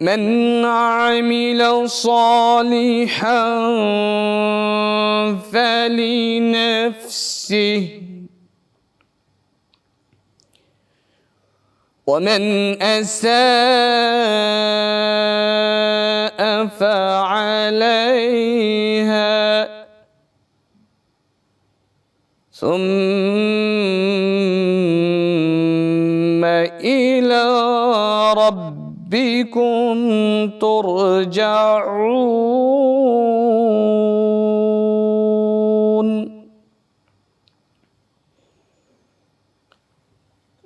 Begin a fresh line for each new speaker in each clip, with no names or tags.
من عمل صالحا فلنفسه. ومن أساء فعليها. ثم إلى ربكم ترجعون.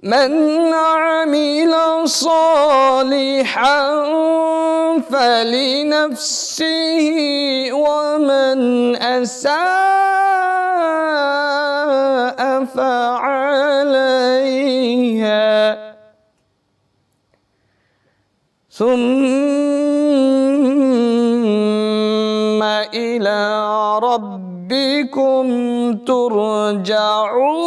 من عمل صالحا فلنفسه ومن أساء فعليها ثم إلى ربكم ترجعون.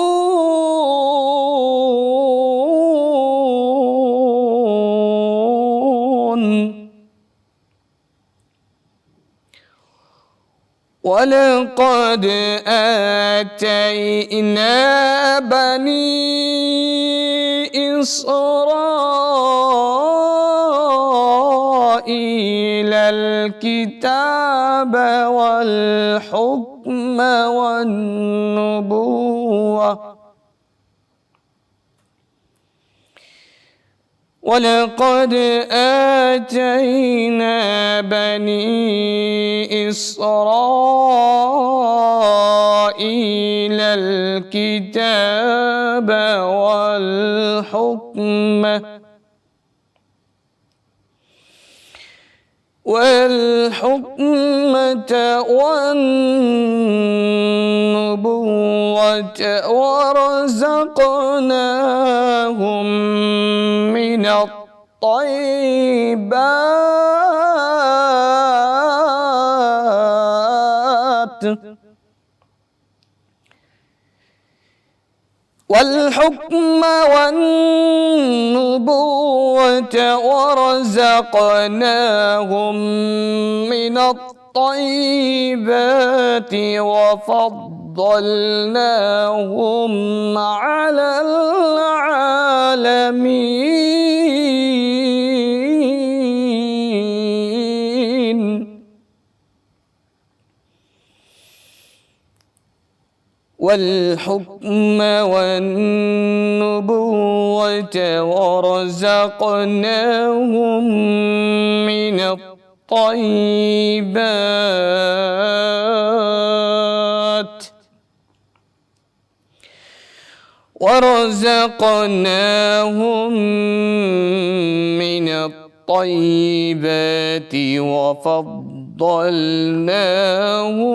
ولقد آتينا بني إسرائيل الكتاب والحكم والنبوة. ولقد آتينا بني إسرائيل الكتاب والحكم والحكمة والنبوة ورزقناهم من الطيبات. والحكم والنبوة ورزقناهم من الطيبات وفضلناهم على العالمين. والحكم والنبوة ورزقناهم من الطيبات. ورزقناهم من الطيبات فضلناهم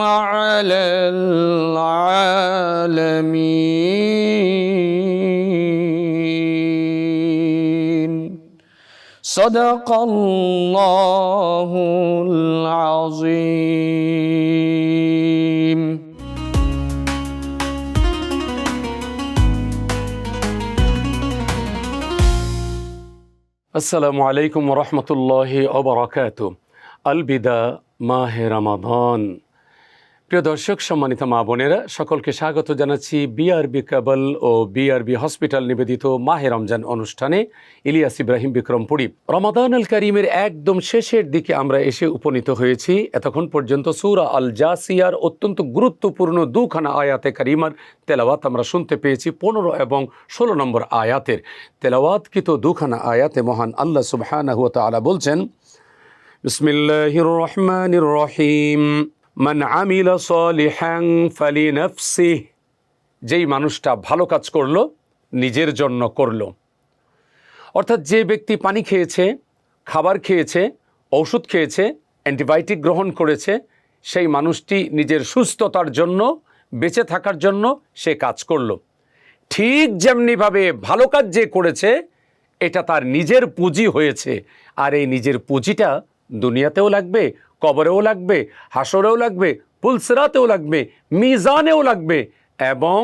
على العالمين. صدق الله العظيم.
السلام عليكم ورحمة الله وبركاته. আলবিদা মাহে রমাদান। প্রিয় দর্শক, সম্মানিত মা বোনেরা, সকলকে স্বাগত জানাচ্ছি বিআরবি কাবল ও বিআরবি হসপিটাল নিবেদিত মাহে রমজান অনুষ্ঠানে ইলিয়াস ইব্রাহিম বিক্রমপুরী। রমাদান আল করিমের একদম শেষের দিকে আমরা এসে উপনীত হয়েছি। এতক্ষণ পর্যন্ত সূরা আল জাসিয়ার অত্যন্ত গুরুত্বপূর্ণ দুখানা আয়াতে কারিমার তেলাওয়াত আমরা শুনতে পেয়েছি, পনেরো এবং ষোলো নম্বর আয়াতের। তেলাওয়াতকৃত দুখানা আয়াতে মহান আল্লাহ সুবহানাহু ওয়া তাআলা বলছেন বিসমিল্লাহির রহমানির রহিম মান আমিলা সলিহান ফালিনাফসিহ। যেই মানুষটা ভালো কাজ করল, নিজের জন্য করল। অর্থাৎ যে ব্যক্তি পানি খেয়েছে, খাবার খেয়েছে, ঔষধ খেয়েছে, অ্যান্টিবায়োটিক গ্রহণ করেছে, সেই মানুষটি নিজের সুস্থতার জন্য, বেঁচে থাকার জন্য সে কাজ করল। ঠিক যেমনিভাবে ভালো কাজ যে করেছে, এটা তার নিজের পুঁজি হয়েছে। আর এই নিজের পুঁজিটা দুনিয়াতেও লাগবে, কবরেও লাগবে হাসরেও লাগবে পুলসরাতেও লাগবে, মিজানেও লাগবে এবং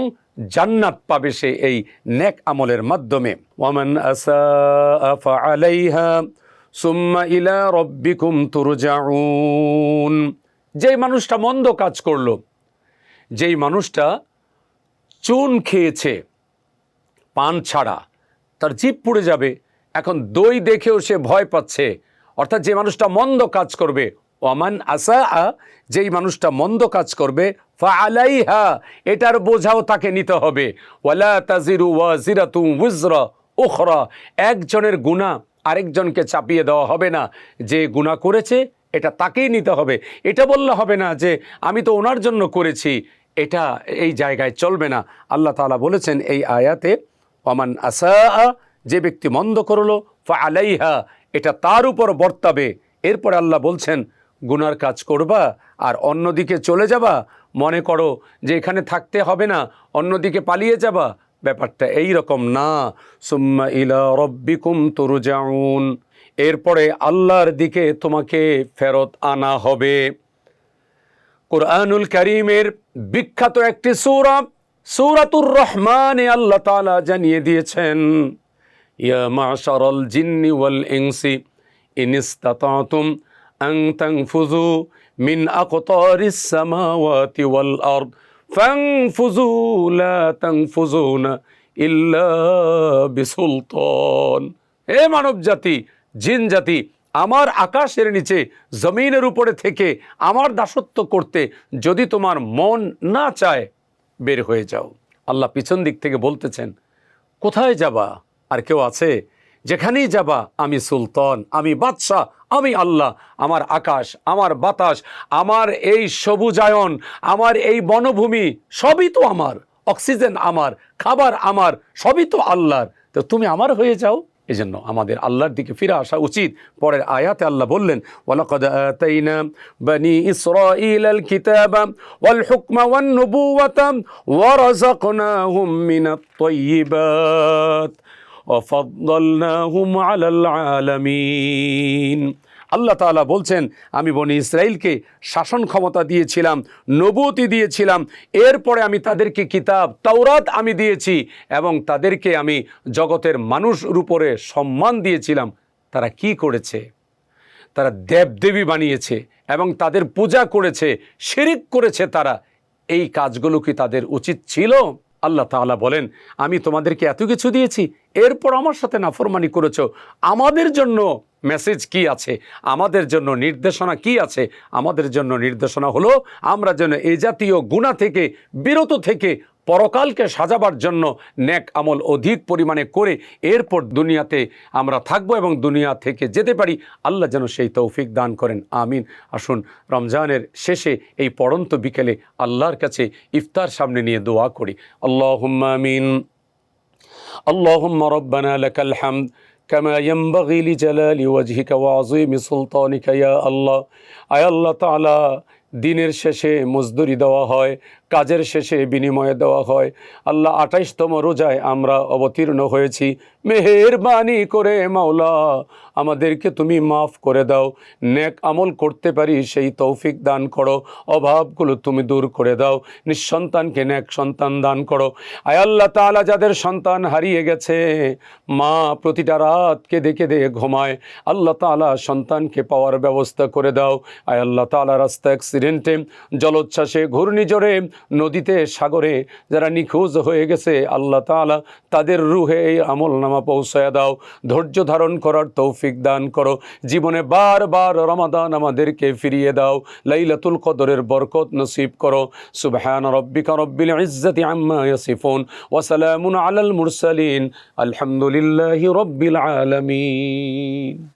জান্নাত পাবে সে এই নেক আমলের মাধ্যমে। ওয়ামান আলাইহা সুম্মা ইলা যেই মানুষটা মন্দ কাজ করল, যেই মানুষটা চুন খেয়েছে, পান ছাড়া, তার জিভ পুড়ে যাবে, এখন দই দেখেও সে ভয় পাচ্ছে অর্থাৎ যে মানুষটা মন্দ কাজ করবে ওমান আসা যেই মানুষটা মন্দ কাজ করবে ফা আলাইহা এটার বোঝাও তাকে নিতে হবে। ওয়ালা তাজিরু ওয়াজিরাতুম উজরা উখরা, একজনের গুণা আরেকজনকে চাপিয়ে দেওয়া হবে না। যে গুণা করেছে, এটা তাকেই নিতে হবে। এটা বললে হবে না যে, আমি তো ওনার জন্য করেছি। এটা এই জায়গায় চলবে না। আল্লাহ তালা বলেছেন এই আয়াতে ওমান আসা যে ব্যক্তি মন্দ করল ফা আলাইহা এটা তার উপর বর্তাবে। এরপরে আল্লাহ বলছেন, গুনার কাজ করবা আর অন্যদিকে চলে যাবা। মনে করো যে এখানে থাকতে হবে না, অন্যদিকে পালিয়ে যাবা। ব্যাপারটা এই রকম না। সুম্মা ইলা রব্বিকুম তুরজাউন। এরপরে আল্লাহর দিকে তোমাকে ফেরত আনা হবে। কোরআনুল করিমের বিখ্যাত একটি সূরা, সূরাতুর রহমানে আল্লাহ তাআলা জানিয়ে দিয়েছেন ইয়া মাশারাল জিন্নি ওয়াল ইনসি, ইন ইসতাতাতুম আন তানফুযু মিন আকতারিস সামাওয়াতি ওয়াল আরদ, ফানফুযু লা তানফুযুনা ইল্লা বিসুলতান। হে মানব জাতি, জিন জাতি, আমার আকাশের নিচে, জমিনের উপরে থেকে আমার দাসত্ব করতে যদি তোমার মন না চায়, বের হয়ে যাও। আল্লাহ পিছন দিক থেকে বলতেছেন, কোথায় যাবা? আর কেউ আছে? যেখানেই যাবা, আমি সুলতান, আমি বাদশাহ, আমি আল্লাহ, আমার আকাশ, আমার বাতাস, আমার এই সবুজায়ন, আমার এই বনভূমি, সবই তো আমার। অক্সিজেন আমার, খাবার আমার, সবই তো আল্লাহর। তো তুমি আমার হয়ে যাও। এজন্য আমাদের আল্লাহর দিকে ফিরে আসা উচিত। পরের আয়াতে আল্লাহ বললেন, ওয়ালাকাদ আল্লাহ তালা বলছেন, আমি বনি ইসরায়েলকে শাসন ক্ষমতা দিয়েছিলাম নবতি দিয়েছিলাম, এরপরে আমি তাদেরকে কিতাব, তাওরাত আমি দিয়েছি এবং তাদেরকে আমি জগতের মানুষ উপরে সম্মান দিয়েছিলাম। তারা কি করেছে? তারা দেবদেবী বানিয়েছে এবং তাদের পূজা করেছে, শিরিক করেছে তারা। এই কাজগুলো কি তাদের উচিত ছিল? আল্লাহ তালা বলেন, আমি তোমাদেরকে এত কিছু দিয়েছি এরপর আমার সাথে নাফরমানি করেছ। আমাদের জন্য মেসেজ কি আছে? আমাদের জন্য নির্দেশনা কি আছে? আমাদের জন্য নির্দেশনা হলো, আমরা যেন এই জাতীয় গুণা থেকে, বিরত থেকে পরকালকে সাজাবার জন্য ন্যাক আমল অধিক পরিমাণে করে এরপর দুনিয়াতে আমরা থাকব এবং দুনিয়া থেকে যেতে পারি। আল্লাহ যেন সেই তৌফিক দান করেন। আমিন। আসুন, রমজানের শেষে এই পড়ন্ত বিকেলে আল্লাহর কাছে ইফতার সামনে নিয়ে দোয়া করি। আল্লাহ আমিন। اللهم ربنا لك الحمد كما ينبغي لجلال وجهك وعظيم سلطانك يا الله আয় আল্লাহ তাআলা দিনের শেষে মজদুরি দেওয়া হয় কাজের শেষে বিনিময়ে দেওয়া হয়। আল্লাহ আঠাইশতম রোজায় আমরা অবতীর্ণ হয়েছি। মেহেরবানি করে মাওলা, আমাদেরকে তুমি মাফ করে দাও। নেক আমল করতে পারি, সেই তৌফিক দান করো। অভাবগুলো তুমি দূর করে দাও। নিঃসন্তানকে নেক সন্তান দান করো। আয় আল্লাহ তাআলা যাদের সন্তান হারিয়ে গেছে, মা প্রতিটা রাত কেঁদে কেঁদে ঘুমায়। আল্লাহ তাআলা সন্তানকে পাওয়ার ব্যবস্থা করে দাও। আয় আল্লাহ তাআলা রাস্তা অ্যাক্সিডেন্টে, জলোচ্ছ্বাসে, ঘূর্ণিঝড়ে নদীতে, সাগরে যারা নিখোঁজ হয়ে গেছে, আল্লাহ তাআলা তাদের রুহে এই আমল নামা পৌঁছায় দাও। ধৈর্য ধারণ করার তৌফিক দান করো। জীবনে বারবার রমাদান আমাদেরকে ফিরিয়ে দাও। লাইলাতুল কদরের বরকত নসিব করো। সুবহান রব্বিকা রব্বিল ইজ্জাতি আম্মা ইয়াসিফুন ওয়া সালামুন আলাল মুরসালিন। আলহামদুলিল্লাহি রব্বিল আলামিন।